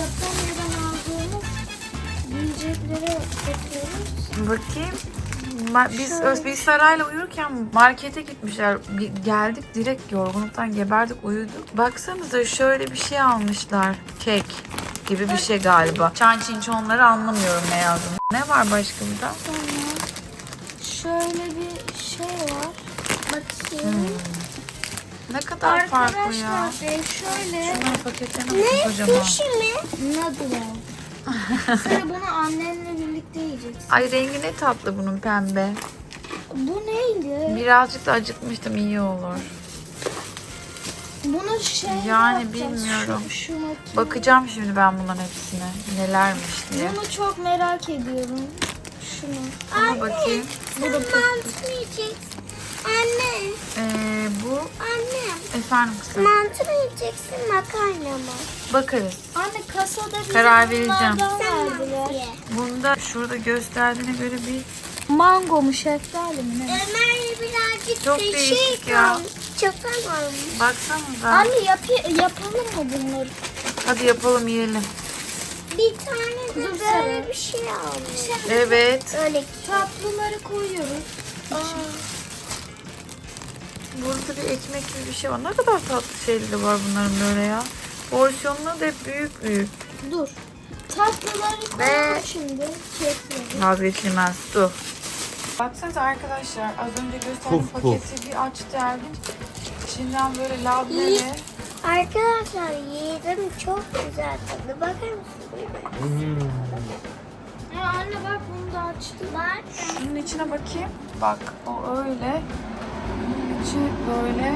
Japonya'dan aldığımız yiyeceklere bakıyoruz. Bakayım. Ma- Biz biz Saray'la uyurken markete gitmişler. Geldik direkt yorgunluktan geberdik uyuduk. Baksanıza şöyle bir şey almışlar. Kek gibi bir şey galiba. Çan çinçonları anlamıyorum ne yazdığını. Ne var başka burada? Sonra şöyle bir şey var. Bakayım. Ne kadar farklı ya. Arkadaşlar e, şöyle Şunların bakın kocaman. mi? Noodle. Sen bunu annenle birlikte yiyeceksin. Ay rengi ne tatlı bunun pembe. Bu neydi? Birazcık da acıkmıştım iyi olur. Bunu şey Yani yapacağız, bilmiyorum. Şu, şu makine. Bakacağım şimdi ben bunların hepsine. Nelermiş diye. Bunu çok merak ediyorum. Şunu. Ama bakayım. Bu da mantı yiyeceksin. Anne, Ee, bu anne. Efendim kızım. Mantı mı yiyeceksin makarna mı? Bakarız. Anne kasada bize Karar vereceğim. Bunda şurada gösterdiğine göre bir Mango mu şeftali mi ne? Ömer'le birazcık Çok da değişik şey ya. kalmış. Çok kalmış. baksanıza. Anne yap yapalım mı bunları? Hadi yapalım yiyelim. Bir tane de böyle bir şey almış. Evet. Öyle Tatlıları koyuyoruz. Burada bir ekmek gibi bir şey var. Ne kadar tatlı şeyleri var bunların böyle ya. Porsiyonları da hep büyük büyük. Dur. Tatlıları koyalım şimdi. Kekleri. Vazgeçilmez. Dur. Baksanıza arkadaşlar az önce gösterdiğim Puf, puf. paketi bir açtı Ergin. İçinden böyle labneli. Arkadaşlar yedim çok güzel tadı. Bakar mısın? Ya anne bak bunu da açtım. Bak. Şunun içine bakayım. Bak o öyle. İçi böyle.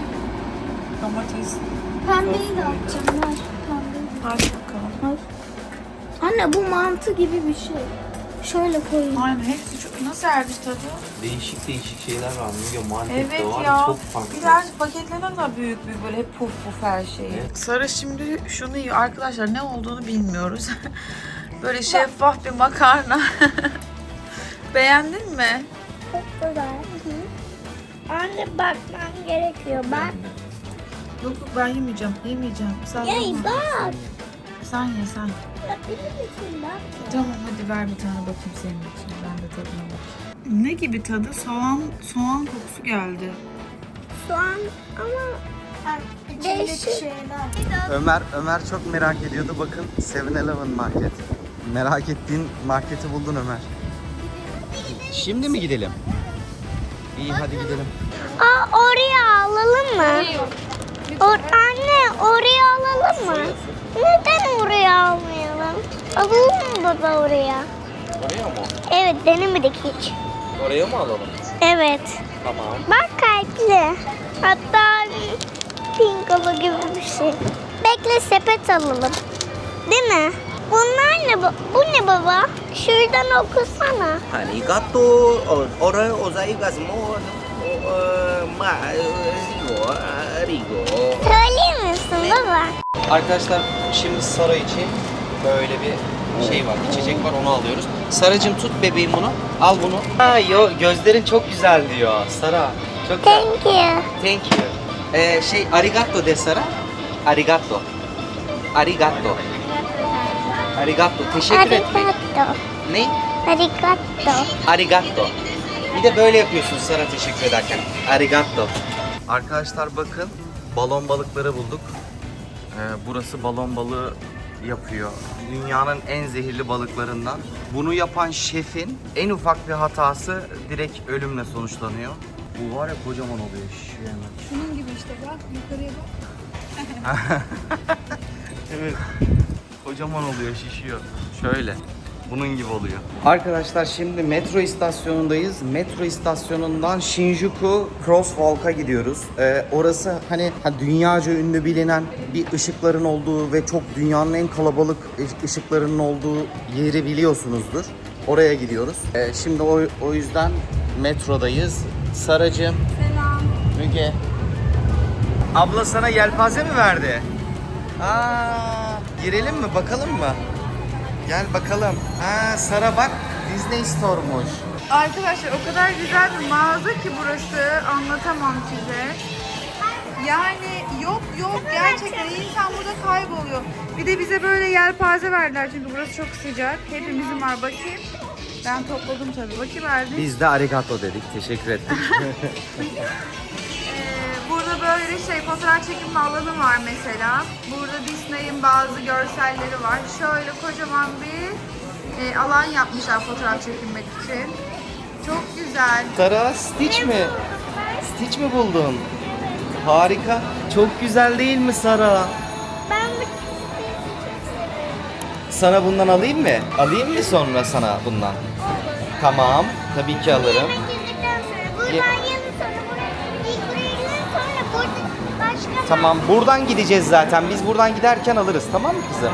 Domates. Pembeyi de atacağım. Ver pembeyi. Hadi bakalım. Anne bu mantı gibi bir şey. Şöyle koyayım. Aynen hepsi çok... Nasıl Erdiş tadı? Değişik değişik şeyler var. Milyon markette Evet var ya. çok farklı. Biraz paketlerden daha büyük büyük böyle hep puf puf her şeyi. Sarı şimdi şunu yiyor. Arkadaşlar ne olduğunu bilmiyoruz. böyle şeffaf bir makarna. Beğendin mi? Çok güzel. Anne bakman gerekiyor. Bak. Yok yok ben yemeyeceğim. Yemeyeceğim. Sen Yay yeme. bak. Sen ye sen. Bak benim için bak. Tamam hadi ver bir tane bakayım senin için. Ben de tadına bakayım. Ne gibi tadı? Soğan soğan kokusu geldi. Soğan ama Değişik. şeyler. Ömer Ömer çok merak ediyordu. Bakın 7-Eleven market. Merak ettiğin marketi buldun Ömer. Şimdi mi gidelim? İyi hadi gidelim. Aa oraya alalım mı? Or anne oraya alalım mı? Neden oraya almayalım? Alalım mı baba oraya? Oraya mı? Evet denemedik hiç. Oraya mı alalım? Evet. Tamam. Bak kalpli. Hatta pinkolo gibi bir şey. Bekle sepet alalım. Değil mi? Bunlar ne? bu- Bu ne baba? Şuradan okusana. Arigato, ora ozaigazmo, ma, zigo, arigo. Söyleyeyim misin baba? Arkadaşlar şimdi Sara için böyle bir şey var, içecek var onu alıyoruz. Saracım tut bebeğim bunu. Al bunu. Ha yo gözlerin çok güzel diyor Sara. Çok güzel. Thank you. Thank you. Ee, şey arigato de Sara. Arigato. Arigato. Arigato. Teşekkür etmek. Arigato. Ne? Arigato. Arigato. Bir de böyle yapıyorsun Sara teşekkür ederken. Arigato. Arkadaşlar bakın balon balıkları bulduk. Ee, burası balon balığı yapıyor. Dünyanın en zehirli balıklarından. Bunu yapan şefin en ufak bir hatası direkt ölümle sonuçlanıyor. Bu var ya kocaman oluyor şişiyor hemen. Şunun gibi işte bak yukarıya bak. Evet. Kocaman oluyor, şişiyor. Şöyle. Bunun gibi oluyor. Arkadaşlar şimdi metro istasyonundayız. Metro istasyonundan Shinjuku Crosswalk'a gidiyoruz. Ee, orası hani ha, dünyaca ünlü bilinen bir ışıkların olduğu ve çok dünyanın en kalabalık ışıklarının olduğu yeri biliyorsunuzdur. Oraya gidiyoruz. Ee, şimdi o, o yüzden metrodayız. Saracığım. Selam. Müge. Abla sana yelpaze mi verdi? Aa, girelim mi bakalım mı? Gel bakalım. Ha Sara bak Disney Store'muş. Arkadaşlar o kadar güzel bir mağaza ki burası anlatamam size. Yani yok yok gerçekten insan burada kayboluyor. Bir de bize böyle yelpaze verdiler çünkü burası çok sıcak. Hepimizin var bakayım. Ben topladım tabii. Bakayım verdi. Biz de arigato dedik. Teşekkür ettik. Burada böyle şey fotoğraf çekimi alanı var mesela. Burada Disney'in bazı görselleri var. Şöyle kocaman bir e, alan yapmışlar fotoğraf çekinmek için. Çok güzel. Sara Stitch mi? Stitch mi buldun? Harika. Çok güzel değil mi Sara? Ben bu Sana bundan alayım mı? Alayım mı sonra sana bundan? Tamam. Tabii ki alırım. yemek yedikten sonra buradan yanı Tamam buradan gideceğiz zaten. Biz buradan giderken alırız tamam mı kızım?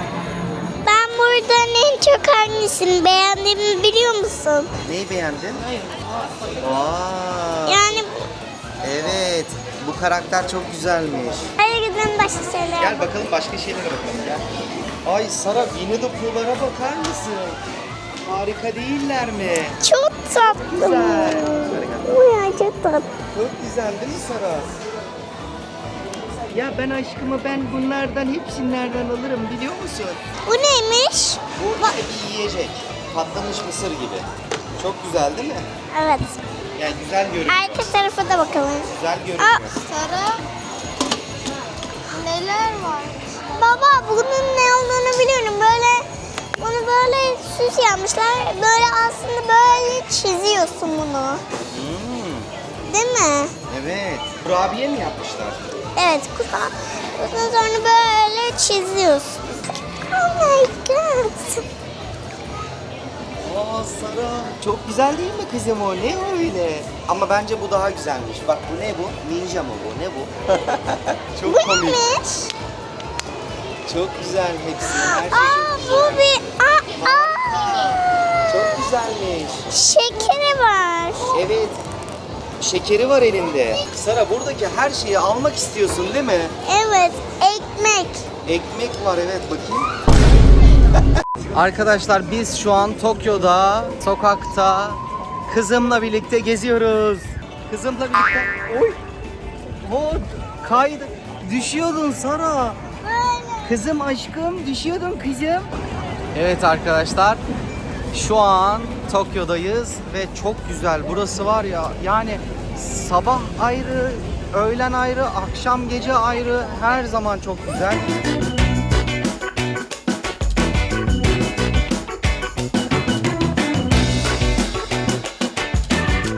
Ben buradan en çok hangisini beğendiğimi biliyor musun? Neyi beğendin? Aa, Yani evet. Bu karakter çok güzelmiş. hadi gidelim başka şeyler. Gel bakalım başka şeylere bakalım gel. Ay Sara Winnie the Pooh'lara bakar mısın? Harika değiller mi? Çok tatlı. Güzel. Bu ya çok tatlı. Çok güzel değil mi Sara? Ya ben aşkımı ben bunlardan hepsinden alırım biliyor musun? Bu neymiş? Bu işte bir yiyecek. Patlamış mısır gibi. Çok güzel değil mi? Evet. Yani güzel görünüyor. Arka tarafa da bakalım. Güzel Aa, görünüyor. Sara neler var? baba bunun ne olduğunu biliyorum. Böyle bunu böyle süs yapmışlar. Böyle aslında böyle çiziyorsun bunu. Hmm, Değil mi? evet. Kurabiye mi yapmışlar? Evet kupa. Bundan sonra böyle çiziyorsun. Oh my god. Aa Sara. Çok güzel değil mi kızım o? Ne öyle? Ama bence bu daha güzelmiş. Bak bu ne bu? Ninja mı bu? Ne bu? Çok Bu komik. neymiş? Çok güzel hepsi. Her şey Aa çok bu güzel. bir... Aa, aa. Çok güzelmiş. Şekeri var. Evet. Şekeri var elinde. Sara buradaki her şeyi almak istiyorsun değil mi? Evet ekmek. Ekmek var evet bakayım. Arkadaşlar biz şu an Tokyo'da, sokakta kızımla birlikte geziyoruz. Kızımla birlikte... Oy! O kaydı. Düşüyordun Sara. Kızım aşkım düşüyordun kızım. Evet arkadaşlar şu an Tokyo'dayız ve çok güzel. Burası var ya yani sabah ayrı, öğlen ayrı, akşam gece ayrı her zaman çok güzel.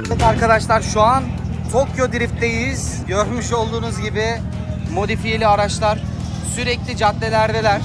Evet arkadaşlar şu an Tokyo Drift'teyiz. Görmüş olduğunuz gibi modifiyeli araçlar sürekli caddelerdeler.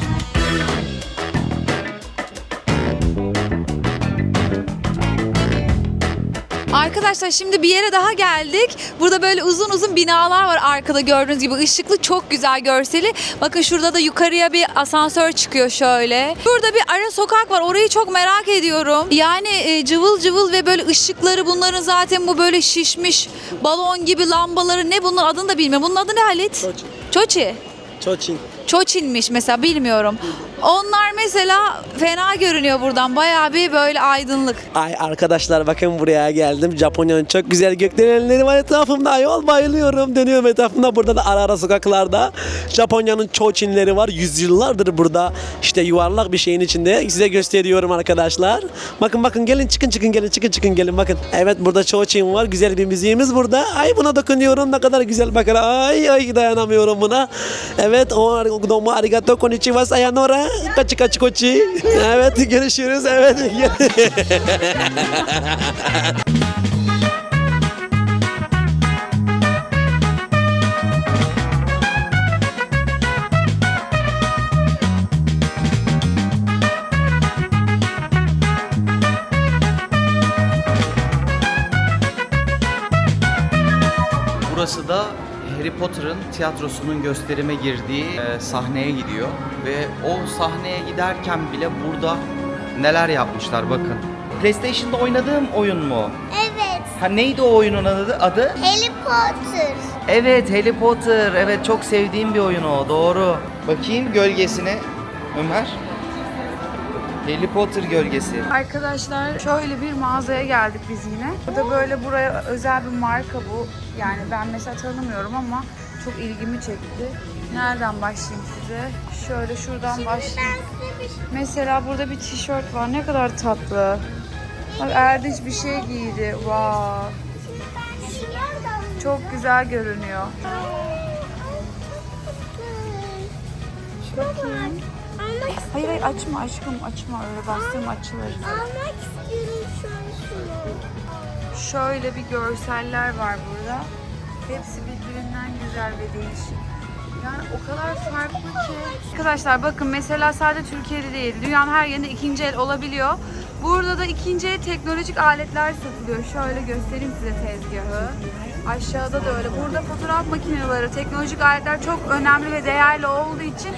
Arkadaşlar şimdi bir yere daha geldik. Burada böyle uzun uzun binalar var arkada gördüğünüz gibi. ışıklı çok güzel görseli. Bakın şurada da yukarıya bir asansör çıkıyor şöyle. Burada bir ara sokak var. Orayı çok merak ediyorum. Yani e, cıvıl cıvıl ve böyle ışıkları bunların zaten bu böyle şişmiş balon gibi lambaları ne bunun adını da bilmiyorum. Bunun adı ne Halit? Çoçi. Çoçi. Çoçin. Çoçinmiş mesela bilmiyorum. Onlar mesela fena görünüyor buradan. Bayağı bir böyle aydınlık. Ay arkadaşlar bakın buraya geldim. Japonya'nın çok güzel gökdelenleri var etrafımda. Ayol bayılıyorum. Dönüyorum etrafımda. Burada da ara ara sokaklarda Japonya'nın çoçinleri var. Yüzyıllardır burada işte yuvarlak bir şeyin içinde. Size gösteriyorum arkadaşlar. Bakın bakın gelin çıkın çıkın gelin çıkın çıkın gelin bakın. Evet burada çoçin var. Güzel bir müziğimiz burada. Ay buna dokunuyorum. Ne kadar güzel bakın. Ay ay dayanamıyorum buna. Evet o domo arigato konnichiwa sayonara. Kaçı kaçı koçi. Evet görüşürüz. Evet. Burası da Potter'ın tiyatrosunun gösterime girdiği e, sahneye gidiyor. Ve o sahneye giderken bile burada neler yapmışlar bakın. PlayStation'da oynadığım oyun mu? Evet. Ha neydi o oyunun adı? adı? Harry Potter. Evet Harry Potter. Evet çok sevdiğim bir oyun o. Doğru. Bakayım gölgesine. Ömer. Harry Potter gölgesi. Arkadaşlar şöyle bir mağazaya geldik biz yine. Burada böyle buraya özel bir marka bu. Yani ben mesela tanımıyorum ama çok ilgimi çekti. Nereden başlayayım size? Şöyle şuradan başlayayım. Mesela burada bir tişört var. Ne kadar tatlı. Bak Erdinç bir şey giydi. Wow. Çok güzel görünüyor. Bakayım. Hayır hayır açma aşkım açma öyle bastırma açılır. almak istiyorum şu an şunu. Şöyle bir görseller var burada. Hepsi birbirinden güzel ve değişik. Yani o kadar farklı ki. Arkadaşlar bakın mesela sadece Türkiye'de değil. Dünyanın her yerinde ikinci el olabiliyor. Burada da ikinci el teknolojik aletler satılıyor. Şöyle göstereyim size tezgahı. Aşağıda da öyle. Burada fotoğraf makineleri, teknolojik aletler çok önemli ve değerli olduğu için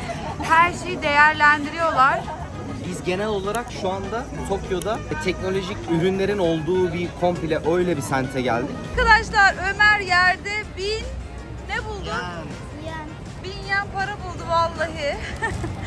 her şeyi değerlendiriyorlar. Biz genel olarak şu anda Tokyo'da teknolojik ürünlerin olduğu bir komple öyle bir sente geldik. Arkadaşlar Ömer yerde bin ne buldu? Bin yen para buldu vallahi.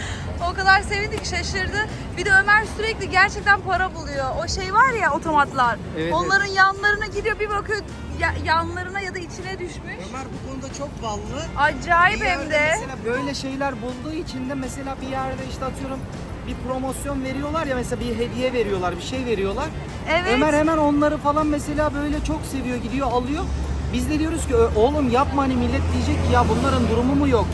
o kadar sevindi ki şaşırdı. Bir de Ömer sürekli gerçekten para buluyor. O şey var ya otomatlar. Evet, Onların yanlarına gidiyor bir bakıyor ya- yanlarına ya da içine düşmüş. Ömer bu konuda çok ballı. Acayip Bir hem yerde de. Mesela böyle şeyler bulduğu için de mesela bir yerde işte atıyorum bir promosyon veriyorlar ya mesela bir hediye veriyorlar, bir şey veriyorlar. Evet. Ömer hemen onları falan mesela böyle çok seviyor, gidiyor alıyor. Biz de diyoruz ki "Ö- oğlum yapma hani millet diyecek ki ya bunların durumu mu yok?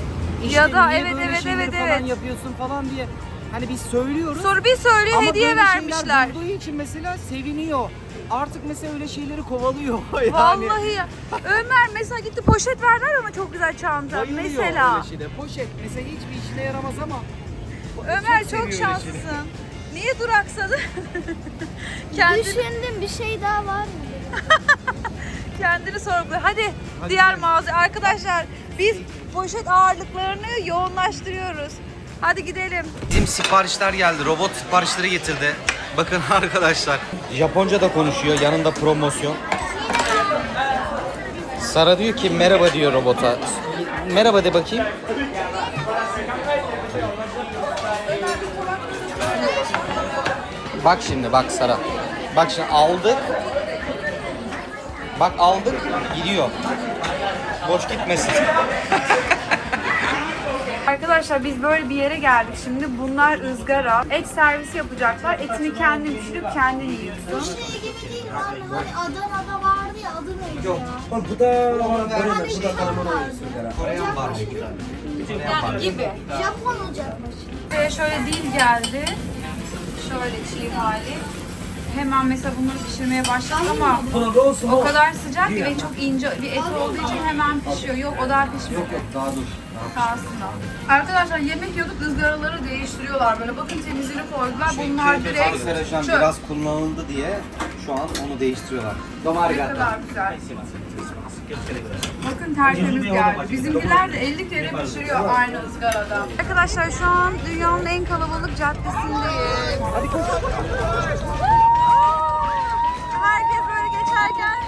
İşte Ya da niye evet, böyle evet, şeyleri evet, falan evet. yapıyorsun falan diye. Hani biz söylüyoruz. Sonra bir söylüyor ama hediye böyle vermişler. şeyler bulduğu için mesela seviniyor. Artık mesela öyle şeyleri kovalıyor yani. Vallahi ya. Ömer mesela gitti poşet verdiler ama çok güzel çanta. Bayılıyor Mesela. öyle. Poşet mesela hiçbir işine yaramaz ama Ömer seviyor çok öyle şanslısın. Niye duraksadı? Kendi Düşündüm bir şey daha var mı? kendini sorguluyor. Hadi, diğer mağaza arkadaşlar biz poşet ağırlıklarını yoğunlaştırıyoruz. Hadi gidelim. Bizim siparişler geldi. Robot siparişleri getirdi. Bakın arkadaşlar. Japonca da konuşuyor. Yanında promosyon. Sara diyor ki merhaba diyor robota. Merhaba de bakayım. Bak şimdi bak Sara. Bak şimdi aldık. Bak aldık gidiyor. Boş gitmesin. Arkadaşlar biz böyle bir yere geldik şimdi. Bunlar ızgara. Et servisi yapacaklar. Etini kendin pişirip kendin yiyorsun. Şey gibi değil mi anne? Hani Adana'da vardı ya adı neydi ya? bu da Hani şey vardı. Koreyan var. Yani gibi. Japon ocakmış. Ve şöyle dil geldi. Şöyle çiğ hali. Hemen mesela bunları pişirmeye başladık ama o kadar sıcak ki ve çok ince bir et olduğu için hemen pişiyor. Yok o daha pişmiyor. Daha dur. Kalsın da. Arkadaşlar yemek yiyorduk ızgaraları değiştiriyorlar böyle. Bakın temizliğini koydular. Bunlar direkt Arkadaşlar çöp. biraz kullanıldı diye şu an onu değiştiriyorlar. Ne kadar güzel. Bakın tertemiz geldi. Bizimkiler de 50 kere pişiriyor aynı ızgarada. Arkadaşlar şu an dünyanın en kalabalık caddesindeyiz. Herkes böyle geçerken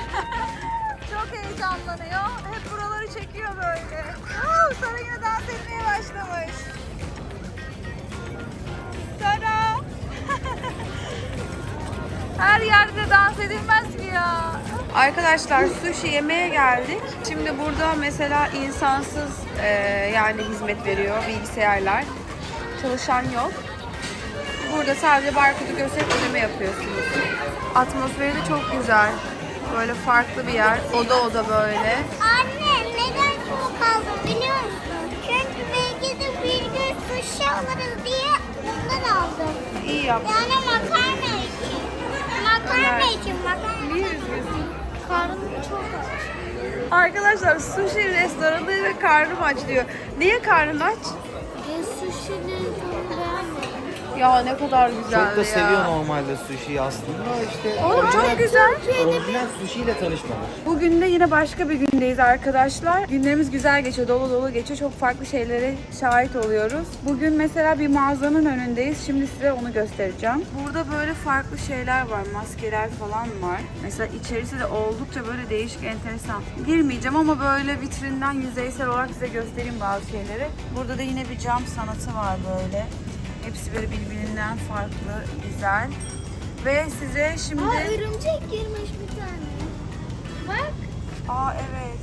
heyecanlanıyor. Hep buraları çekiyor böyle. Aa, Sara yine dans etmeye başlamış. Sara. Her yerde dans edilmez ki ya. Arkadaşlar sushi yemeye geldik. Şimdi burada mesela insansız e, yani hizmet veriyor bilgisayarlar. Çalışan yok. Burada sadece barkodu gösterip ödeme yapıyorsunuz. Atmosferi de çok güzel. Böyle farklı bir yer. Oda oda böyle. Anne neden soğuk aldım biliyor musun? Çünkü belki de bir gün sushi alırız diye bundan aldım. İyi yaptın. Yani makarna için. Makarna Evet. için makarna. Niye üzgünsün? Karnım çok aç. Arkadaşlar sushi restoranı ve karnım aç diyor. Niye karnın aç? E, sushi'nin. Ya ne kadar güzeldi Çok da seviyor normalde sushi'yi aslında. İşte Oğlum çok güzel. orijinal sushi ile tanışmamış. Bugün de yine başka bir gündeyiz arkadaşlar. Günlerimiz güzel geçiyor, dolu dolu geçiyor. Çok farklı şeylere şahit oluyoruz. Bugün mesela bir mağazanın önündeyiz. Şimdi size onu göstereceğim. Burada böyle farklı şeyler var. Maskeler falan var. Mesela içerisi de oldukça böyle değişik, enteresan. Girmeyeceğim ama böyle vitrinden yüzeysel olarak size göstereyim bazı şeyleri. Burada da yine bir cam sanatı var böyle. Hepsi böyle birbirinden farklı, güzel. Ve size şimdi... Aa örümcek girmiş bir tane. Bak. Aa evet.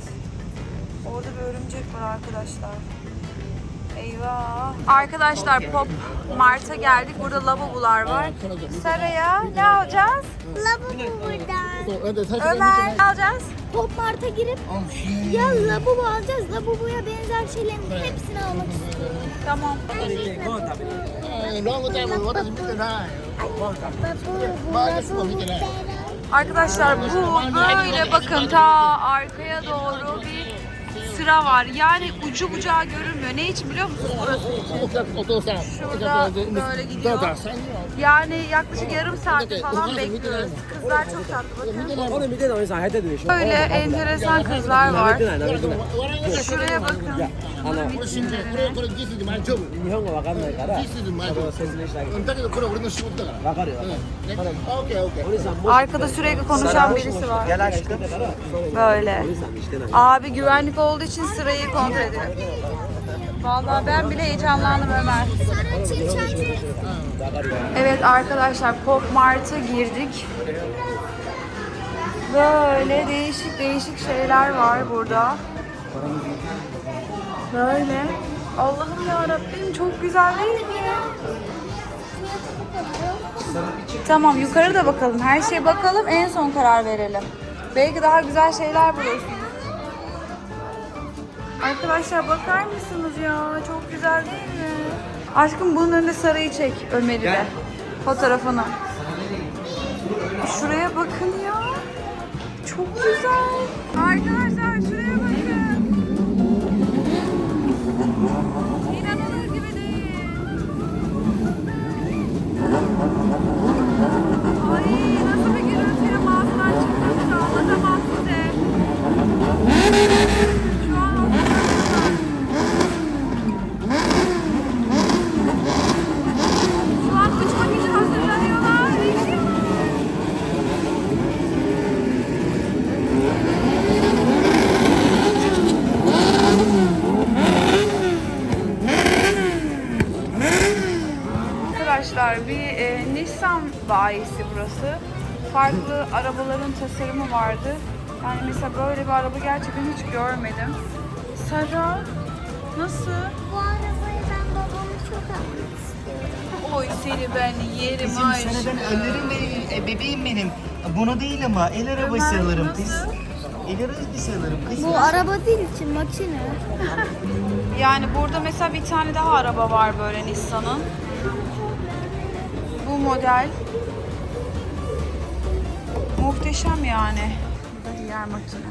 Orada bir örümcek var arkadaşlar. Eyvah. Arkadaşlar Pop Mart'a geldik. Burada lavabolar var. Saraya ne alacağız? Lavabo buradan. Ömer ne alacağız? Pop Mart'a girip ya lavabo alacağız. Lavaboya benzer şeylerin hepsini almak istiyorum. Tamam. Arkadaşlar bu böyle bakın ta arkaya doğru bir sıra var. Yani ucu bucağı görünmüyor. Ne için biliyor musunuz burası? Şurada böyle gidiyor. Yani yaklaşık yarım saat falan bekliyoruz. Kızlar çok tatlı bakın. Böyle enteresan kızlar var. Şuraya bakın. Arkada sürekli konuşan birisi var. Böyle. Abi güvenlik olduğu için sırayı kontrol ediyor. Vallahi ben bile heyecanlandım Ömer. Evet arkadaşlar Pop Mart'a girdik. Böyle değişik değişik şeyler var burada. Böyle. Allah'ım ya Rabbim çok güzel değil mi? Tamam yukarı da bakalım. Her şeye bakalım en son karar verelim. Belki daha güzel şeyler bulursunuz. Arkadaşlar bakar mısınız ya? Çok güzel değil mi? Aşkım bunun önünde sarayı çek Ömer'i de. Fotoğrafını. Şuraya bakın ya. Çok güzel. Arkadaşlar şuraya vardı. Yani mesela böyle bir araba gerçekten hiç görmedim. Sara nasıl? Bu arabayı ben babamı çok almak istiyorum. Oy seni ben yerim aşkım. Ölürüm be, bebeğim benim. Bunu değil ama el arabası Ömer, alırım nasıl? kız. El arabası alırım kız. Bu araba değil için makine. Yani burada mesela bir tane daha araba var böyle Nissan'ın. Bu model. Muhteşem yani. Bu da diğer makine.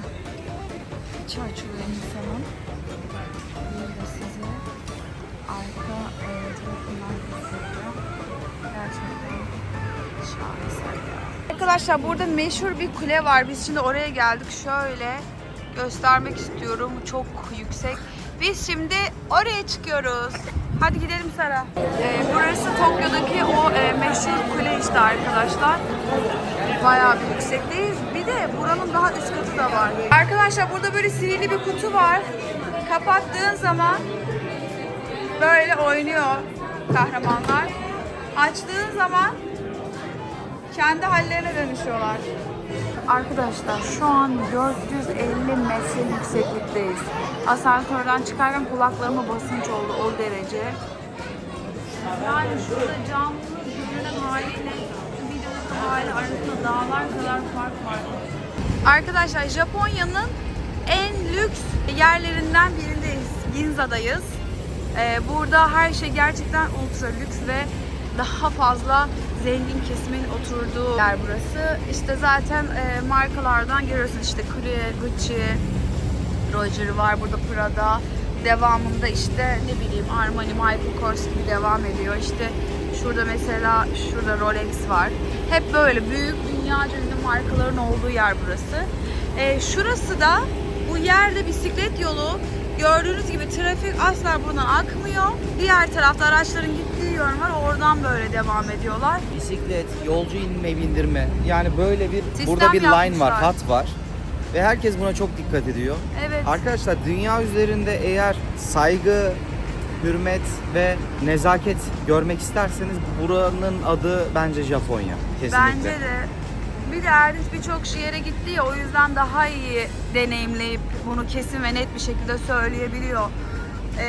Açılıyor Nissan'ın. Bir de size arka e, tarafından gösteriyor. Gerçekten şaheser. Arkadaşlar burada meşhur bir kule var. Biz şimdi oraya geldik. Şöyle göstermek istiyorum. Çok yüksek. Biz şimdi oraya çıkıyoruz. Hadi gidelim Sara. Ee, burası Tokyo'daki o e, meşhur kule işte arkadaşlar. Bayağı bir yüksekteyiz. Bir de buranın daha üst katı da var. Arkadaşlar burada böyle sihirli bir kutu var. Kapattığın zaman böyle oynuyor kahramanlar. Açtığın zaman kendi hallerine dönüşüyorlar. Arkadaşlar şu an 450 metre yükseklikteyiz. Asansörden çıkarken kulaklarıma basınç oldu o derece. Yani şurada camlı görünen haliyle Arkadaşlar Japonya'nın en lüks yerlerinden birindeyiz. Ginza'dayız. Ee, burada her şey gerçekten ultra lüks ve daha fazla zengin kesimin oturduğu yer burası. İşte zaten e, markalardan görüyorsunuz işte Chloe, Gucci, Roger var burada Prada. Devamında işte ne bileyim Armani, Michael Kors gibi devam ediyor. İşte şurada mesela şurada Rolex var. Hep böyle büyük dünyaca ünlü markaların olduğu yer burası. Ee, şurası da bu yerde bisiklet yolu. Gördüğünüz gibi trafik asla buradan akmıyor. Diğer tarafta araçların gittiği yön var. Oradan böyle devam ediyorlar. Bisiklet, yolcu inme bindirme. Yani böyle bir Sistem burada bir line var, yapmışlar. hat var. Ve herkes buna çok dikkat ediyor. Evet. Arkadaşlar dünya üzerinde eğer saygı, hürmet ve nezaket görmek isterseniz buranın adı bence Japonya. Kesinlikle. Bence de. Bir de Erdinç birçok yere gitti ya o yüzden daha iyi deneyimleyip bunu kesin ve net bir şekilde söyleyebiliyor. Ee,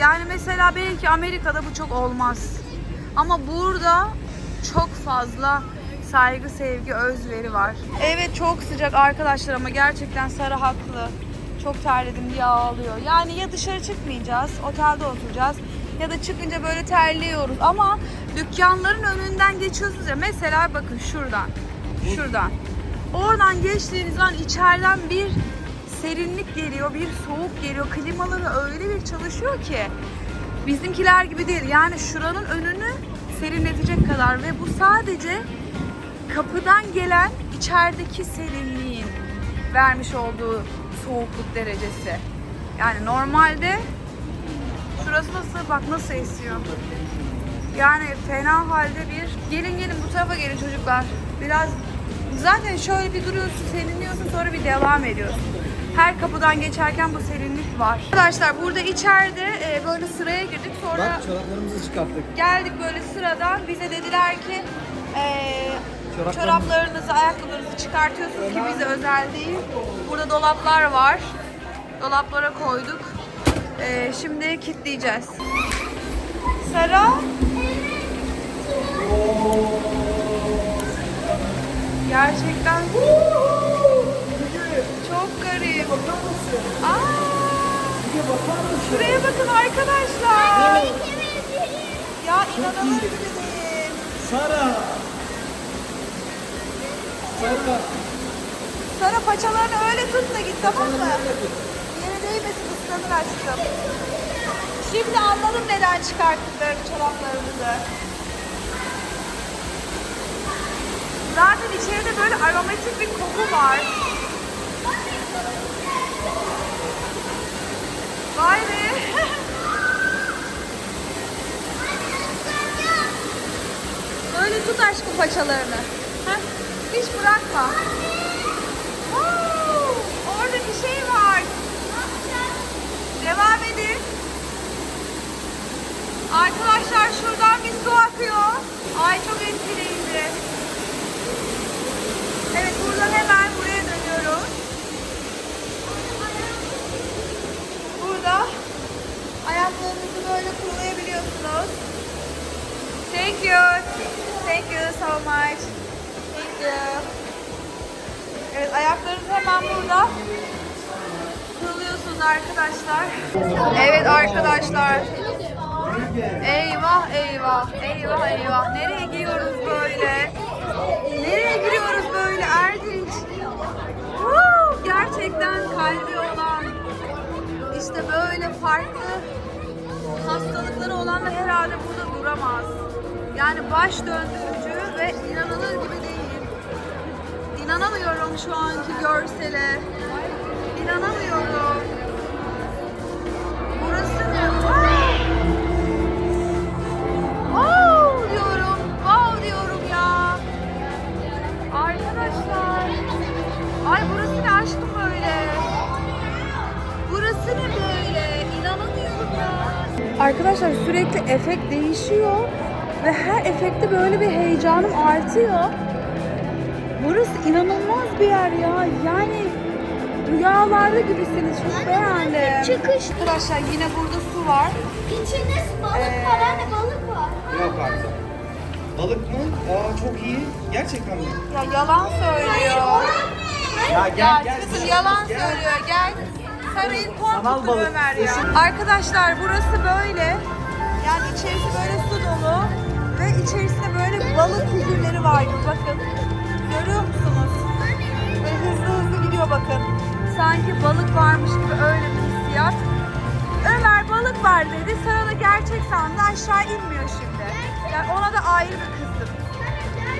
yani mesela belki Amerika'da bu çok olmaz. Ama burada çok fazla saygı, sevgi, özveri var. Evet çok sıcak arkadaşlar ama gerçekten Sarı haklı. Çok terledim diye ağlıyor. Yani ya dışarı çıkmayacağız, otelde oturacağız ya da çıkınca böyle terliyoruz. Ama dükkanların önünden geçiyorsunuz ya. Mesela bakın şuradan, şuradan. Oradan geçtiğiniz an içeriden bir serinlik geliyor, bir soğuk geliyor. Klimaları öyle bir çalışıyor ki bizimkiler gibi değil. Yani şuranın önünü serinletecek kadar ve bu sadece kapıdan gelen içerideki serinliğin vermiş olduğu soğukluk derecesi. Yani normalde şurası nasıl bak nasıl esiyor. Yani fena halde bir gelin gelin bu tarafa gelin çocuklar. Biraz zaten şöyle bir duruyorsun serinliyorsun sonra bir devam ediyorsun. Her kapıdan geçerken bu serinlik var. Arkadaşlar burada içeride e, böyle sıraya girdik. Sonra çoraplarımızı çıkarttık. geldik böyle sıradan. Bize dediler ki eee Çoraplarınızı- çoraplarınızı, ayakkabılarınızı çıkartıyorsunuz ki bize özel değil. Burada dolaplar var. Dolaplara koyduk. Eee, şimdi kilitleyeceğiz. Sara. Gerçekten çok garip. Aa, şuraya bakın arkadaşlar. Ya değil. Sara. Sara. Sonra paçalarını öyle tut da git tamam mı? Yere değmesin ıslanır aşkım. Şimdi anladım neden çıkarttıklarını çoraplarımızı. Zaten içeride böyle aromatik bir koku var. Vay be. Böyle tut aşkım paçalarını. Hiç bırakma. Duramaz. Yani baş döndürücü ve inanılır gibi değil. İnanamıyorum şu anki görsele. İnanamıyorum. Arkadaşlar sürekli efekt değişiyor ve her efekte böyle bir heyecanım artıyor. Burası inanılmaz bir yer ya. Yani rüyalarda gibisiniz. Çok beğendim. Çıkış. Arkadaşlar yine burada su var. İçinde balık Ee, var anne balık var. Yok artık. Balık mı? Aa çok iyi. Gerçekten mi? Ya yalan söylüyor. Ya gel Ya gel. kızım yalan söylüyor. Gel. Sarayın Sanal korkuttu balık. Ömer ya. Arkadaşlar burası böyle. Yani içerisi böyle su dolu. Ve içerisinde böyle balık figürleri var gibi bakın. Görüyor musunuz? Böyle hızlı hızlı gidiyor bakın. Sanki balık varmış gibi öyle bir hissiyat. Ömer balık var dedi. Sara da gerçek sandı. Aşağı inmiyor şimdi. Yani ona da ayrı bir kızdım.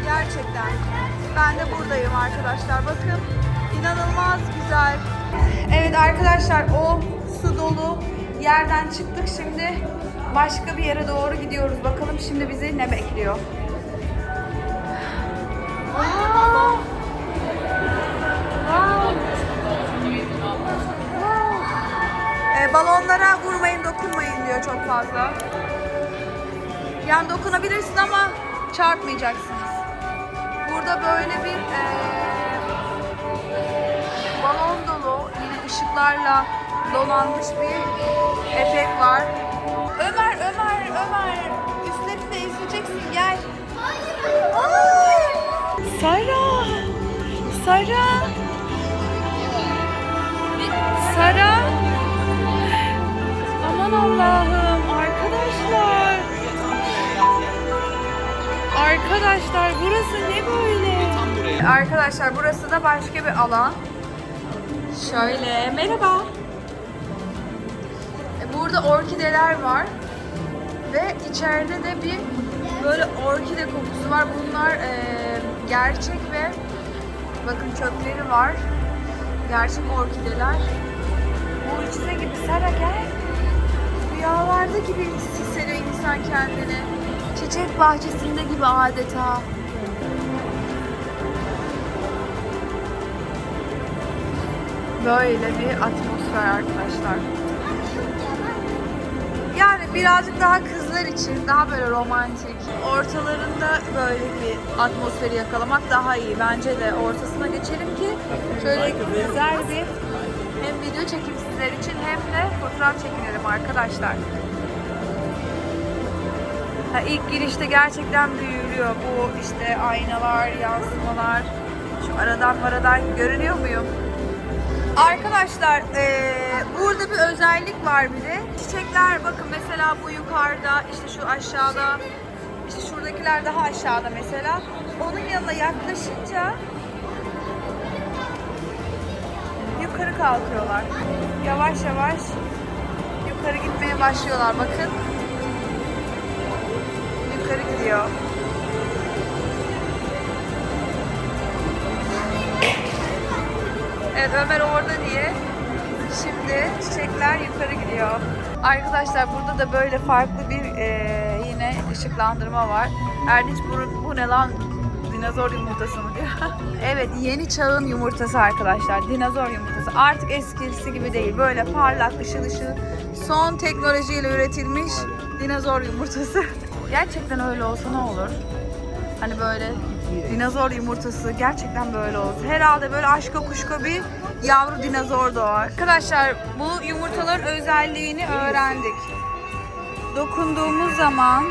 Gerçekten. Ben de buradayım arkadaşlar. Bakın inanılmaz güzel. Evet arkadaşlar o su dolu yerden çıktık şimdi. Başka bir yere doğru gidiyoruz. Bakalım şimdi bizi ne bekliyor. Ee, balonlara vurmayın, dokunmayın diyor çok fazla. Yani dokunabilirsin ama çarpmayacaksınız. Burada böyle bir eee, ışıklarla donanmış bir efekt var. Ömer, Ömer, Ömer. Üstlerinde ezeceksin gel. Sara. Sara. Sara. Aman Allah'ım arkadaşlar. Arkadaşlar burası ne böyle? Arkadaşlar burası da başka bir alan. Şöyle merhaba. E, Burada orkideler var. Ve içeride de bir böyle orkide kokusu var. Bunlar e, gerçek ve bakın çöpleri var. Gerçek orkideler. Mucize gibi Sara gel. Rüyalarda gibi hissediyor insan kendini. Çiçek bahçesinde gibi adeta. Böyle bir atmosfer arkadaşlar. Yani birazcık daha kızlar için daha böyle romantik. Ortalarında böyle bir atmosferi yakalamak daha iyi. Bence de ortasına geçelim ki şöyle güzel bir hem video çekim sizler için hem de fotoğraf çekinelim arkadaşlar. Ha, ilk girişte gerçekten büyülüyor bu işte aynalar, yansımalar. Şu aradan aradan görünüyor muyum? Arkadaşlar eee, burada bir özellik var bir de. Çiçekler bakın mesela bu yukarıda işte şu aşağıda işte şuradakiler daha aşağıda mesela. Onun yanına yaklaşınca yukarı kalkıyorlar. Yavaş yavaş yukarı gitmeye başlıyorlar bakın. Yukarı gidiyor. Evet Ömer orada diye. Şimdi çiçekler yukarı gidiyor. Arkadaşlar burada da böyle farklı bir eee, yine ışıklandırma var. Erdinç bu, bu ne lan? Dinozor yumurtası mı diyor. evet yeni çağın yumurtası arkadaşlar. Dinozor yumurtası. Artık eskisi gibi değil. Böyle parlak ışıl ışıl son teknolojiyle üretilmiş dinozor yumurtası. Gerçekten öyle olsa ne olur? Hani böyle dinozor yumurtası gerçekten böyle oldu. Herhalde böyle aşka kuşka bir yavru dinozor doğar. Arkadaşlar bu yumurtaların özelliğini öğrendik. Dokunduğumuz zaman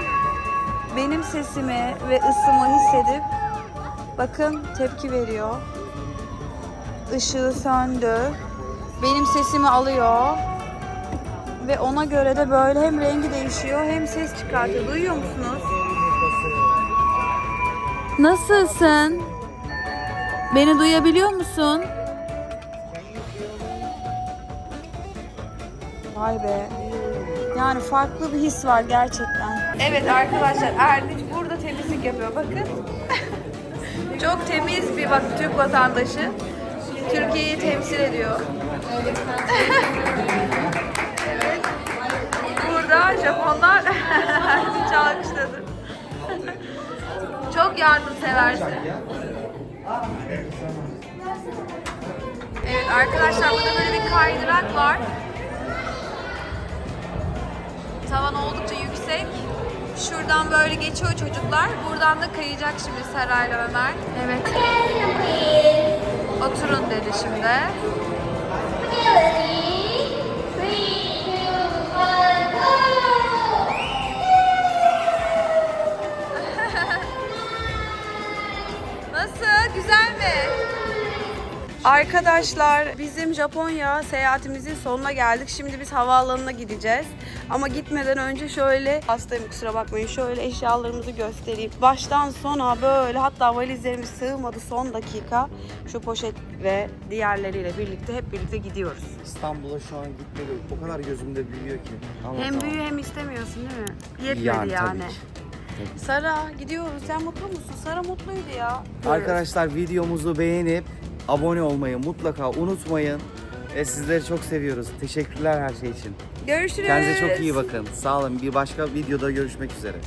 benim sesimi ve ısımı hissedip bakın tepki veriyor. Işığı söndü. Benim sesimi alıyor. Ve ona göre de böyle hem rengi değişiyor hem ses çıkartıyor. Duyuyor musunuz? Nasılsın? Beni duyabiliyor musun? Vay be. Yani farklı bir his var gerçekten. Evet arkadaşlar Erdinç burada temizlik yapıyor bakın. Çok temiz bir bak Türk vatandaşı. Türkiye'yi temsil ediyor. evet. Burada Japonlar Erdinç'i alkışladı. Çok yardımseversin. Evet arkadaşlar burada böyle bir kaydırak var. Tavan oldukça yüksek. Şuradan böyle geçiyor çocuklar. Buradan da kayacak şimdi Serayla Ömer. Evet. Oturun dedi şimdi. Arkadaşlar bizim Japonya seyahatimizin sonuna geldik. Şimdi biz havaalanına gideceğiz. Ama gitmeden önce şöyle hastayım kusura bakmayın. Şöyle eşyalarımızı göstereyim. Baştan sona böyle hatta valizlerimiz sığmadı son dakika. Şu poşet ve diğerleriyle birlikte hep birlikte gidiyoruz. İstanbul'a şu an gitmeli o kadar gözümde büyüyor ki. Hem Anlatamam. büyü hem istemiyorsun değil mi? Yetmedi Yani yani. tabii ki. Sara gidiyoruz. Sen mutlu musun? Sara mutluydu ya. Arkadaşlar videomuzu beğenip abone olmayı mutlaka unutmayın. E, sizleri çok seviyoruz. Teşekkürler her şey için. Görüşürüz. Kendinize çok iyi bakın. Sağ olun. Bir başka videoda görüşmek üzere.